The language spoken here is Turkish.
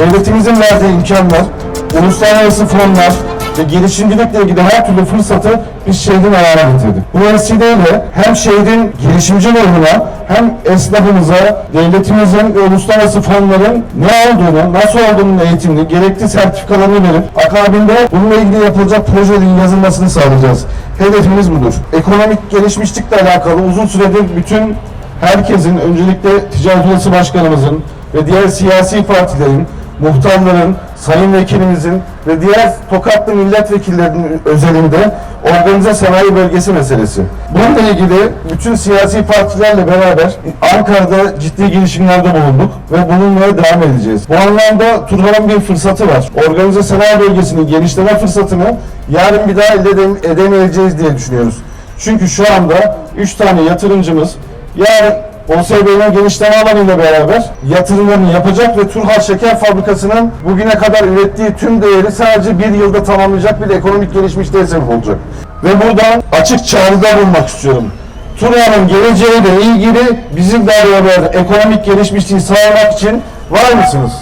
devletimizin verdiği imkanlar, uluslararası fonlar ve girişimcilikle ilgili her türlü fırsatı biz şehrin ayağına getirdik. Bu vesileyle hem şehrin girişimci ruhuna hem esnafımıza devletimizin ve uluslararası fonların ne olduğunu, nasıl olduğunun eğitimini, gerekli sertifikalarını verip akabinde bununla ilgili yapılacak projelerin yazılmasını sağlayacağız. Hedefimiz budur. Ekonomik gelişmişlikle alakalı uzun süredir bütün herkesin, öncelikle Ticaret Odası Başkanımızın ve diğer siyasi partilerin, muhtarların, sayın vekilimizin ve diğer Tokatlı milletvekillerinin özelinde organize sanayi bölgesi meselesi. Bununla ilgili bütün siyasi partilerle beraber Ankara'da ciddi girişimlerde bulunduk ve bulunmaya devam edeceğiz. Bu anlamda Turhal'ın bir fırsatı var. Organize sanayi bölgesinin genişleme fırsatını yarın bir daha elde edem- edemeyeceğiz diye düşünüyoruz. Çünkü şu anda 3 tane yatırımcımız yarın OSB'nin genişleme alanıyla beraber yatırımlarını yapacak ve Turhal Şeker Fabrikası'nın bugüne kadar ürettiği tüm değeri sadece bir yılda tamamlayacak bir ekonomik gelişmişliğe sebep olacak. Ve buradan açık çağrıda bulunmak istiyorum. Turhal'ın geleceğiyle ilgili bizim beraber ekonomik gelişmişliği sağlamak için var mısınız?